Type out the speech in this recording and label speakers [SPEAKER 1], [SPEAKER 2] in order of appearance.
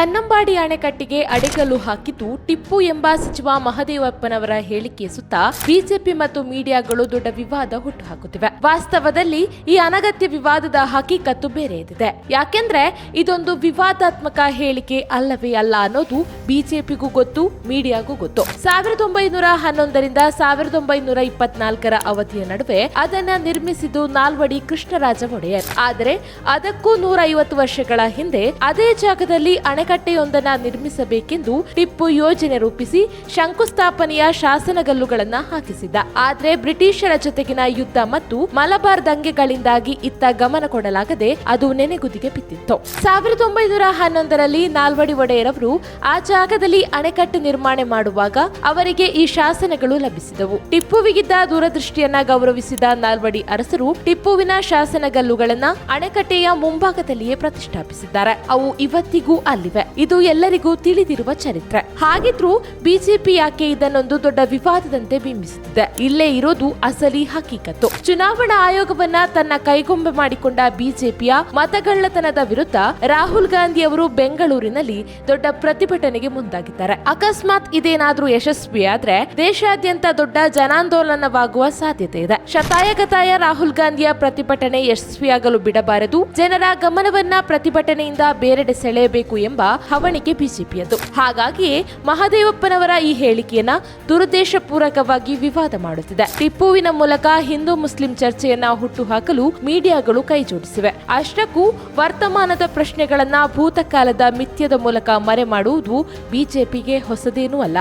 [SPEAKER 1] ಕನ್ನಂಬಾಡಿ ಅಣೆಕಟ್ಟಿಗೆ ಅಡೆಗಲ್ಲು ಹಾಕಿದ್ದು ಟಿಪ್ಪು ಎಂಬ ಸಚಿವ ಮಹದೇವಪ್ಪನವರ ಹೇಳಿಕೆ ಸುತ್ತ ಬಿಜೆಪಿ ಮತ್ತು ಮೀಡಿಯಾಗಳು ದೊಡ್ಡ ವಿವಾದ ಹುಟ್ಟುಹಾಕುತ್ತಿವೆ. ವಾಸ್ತವದಲ್ಲಿ ಈ ಅನಗತ್ಯ ವಿವಾದದ ಹಕೀಕತ್ತು ಬೇರೆ ಇದಿದೆ ಯಾಕೆಂದ್ರೆ ಇದೊಂದು ವಿವಾದಾತ್ಮಕ ಹೇಳಿಕೆ ಅಲ್ಲವೇ ಅಲ್ಲ ಅನ್ನೋದು ಬಿಜೆಪಿಗೂ ಗೊತ್ತು, ಮೀಡಿಯಾಗೂ ಗೊತ್ತು. ಸಾವಿರದ ಒಂಬೈನೂರ ಹನ್ನೊಂದರಿಂದ ಸಾವಿರದ ಒಂಬೈನೂರ ಇಪ್ಪತ್ನಾಲ್ಕರ ಅವಧಿಯ ನಡುವೆ ಅದನ್ನ ನಿರ್ಮಿಸಿದ್ದು ನಾಲ್ವಡಿ ಕೃಷ್ಣರಾಜ ಒಡೆಯರ್. ಆದರೆ ಅದಕ್ಕೂ ನೂರ ಐವತ್ತು ವರ್ಷಗಳ ಹಿಂದೆ ಅದೇ ಜಾಗದಲ್ಲಿ ಅಣೆಕಟ್ಟೆಯೊಂದನ್ನ ನಿರ್ಮಿಸಬೇಕೆಂದು ಟಿಪ್ಪು ಯೋಜನೆ ರೂಪಿಸಿ ಶಂಕುಸ್ಥಾಪನೆಯ ಶಾಸನಗಲ್ಲುಗಳನ್ನ ಹಾಕಿಸಿದ್ದ. ಆದ್ರೆ ಬ್ರಿಟಿಷರ ಜೊತೆಗಿನ ಯುದ್ಧ ಮತ್ತು ಮಲಬಾರ್ ದಂಗೆಗಳಿಂದಾಗಿ ಇತ್ತ ಗಮನ ಕೊಡಲಾಗದೆ ಅದು ನೆನೆಗುದಿಗೆ ಬಿದ್ದಿತ್ತು. ಸಾವಿರದ ಒಂಬೈನೂರ ಹನ್ನೊಂದರಲ್ಲಿ ನಾಲ್ವಡಿ ಒಡೆಯರವರು ಆ ಜಾಗದಲ್ಲಿ ಅಣೆಕಟ್ಟು ನಿರ್ಮಾಣ ಮಾಡುವಾಗ ಅವರಿಗೆ ಈ ಶಾಸನಗಳು ಲಭಿಸಿದವು. ಟಿಪ್ಪುವಿಗಿದ್ದ ದೂರದೃಷ್ಟಿಯನ್ನ ಗೌರವಿಸಿದ ನಾಲ್ವಡಿ ಅರಸರು ಟಿಪ್ಪುವಿನ ಶಾಸನಗಲ್ಲುಗಳನ್ನ ಅಣೆಕಟ್ಟೆಯ ಮುಂಭಾಗದಲ್ಲಿಯೇ ಪ್ರತಿಷ್ಠಾಪಿಸಿದ್ದಾರೆ. ಅವು ಇವತ್ತಿಗೂ ಅಲ್ಲಿವೆ ಇದು ಎಲ್ಲರಿಗೂ ತಿಳಿದಿರುವ ಚರಿತ್ರೆ. ಹಾಗಿದ್ರೂ ಬಿಜೆಪಿ ಯಾಕೆ ಇದನ್ನೊಂದು ದೊಡ್ಡ ವಿವಾದದಂತೆ ಬಿಂಬಿಸುತ್ತಿದೆ ಇಲ್ಲೇ ಇರೋದು ಅಸಲಿ ಹಕೀಕತ್ತು. ಚುನಾವಣಾ ಆಯೋಗವನ್ನ ತನ್ನ ಕೈಗೊಂಬೆ ಮಾಡಿಕೊಂಡ ಬಿಜೆಪಿಯ ಮತಗಳ್ಳತನದ ವಿರುದ್ಧ ರಾಹುಲ್ ಗಾಂಧಿ ಅವರು ಬೆಂಗಳೂರಿನಲ್ಲಿ ದೊಡ್ಡ ಪ್ರತಿಭಟನೆಗೆ ಮುಂದಾಗಿದ್ದಾರೆ. ಅಕಸ್ಮಾತ್ ಇದೇನಾದ್ರೂ ಯಶಸ್ವಿಯಾದ್ರೆ ದೇಶಾದ್ಯಂತ ದೊಡ್ಡ ಜನಾಂದೋಲನವಾಗುವ ಸಾಧ್ಯತೆ ಇದೆ. ಶತಾಯಗತಾಯ ರಾಹುಲ್ ಗಾಂಧಿಯ ಪ್ರತಿಭಟನೆ ಯಶಸ್ವಿಯಾಗಲು ಬಿಡಬಾರದು. ಜನರ ಗಮನವನ್ನ ಪ್ರತಿಭಟನೆಯಿಂದ ಬೇರೆಡೆ ಸೆಳೆಯಬೇಕು ಎಂಬ ಹವಣಿಕೆ ಬಿಜೆಪಿಯದ್ದು ಹಾಗಾಗಿಯೇ ಮಹದೇವಪ್ಪನವರ ಈ ಹೇಳಿಕೆಯನ್ನ ದುರುದ್ದೇಶಪೂರ್ವಕವಾಗಿ ವಿವಾದ ಮಾಡುತ್ತಿದೆ. ಟಿಪ್ಪುವಿನ ಮೂಲಕ ಹಿಂದೂ ಮುಸ್ಲಿಂ ಚರ್ಚೆಯನ್ನ ಹುಟ್ಟುಹಾಕಲು ಮೀಡಿಯಾಗಳು ಕೈಜೋಡಿಸಿವೆ. ಅಷ್ಟಕ್ಕೂ ವರ್ತಮಾನದ ಪ್ರಶ್ನೆಗಳನ್ನ ಭೂತಕಾಲದ ಮಿಥ್ಯದ ಮೂಲಕ ಮರೆ ಮಾಡುವುದು ಬಿಜೆಪಿಗೆ ಹೊಸದೇನೂ ಅಲ್ಲ.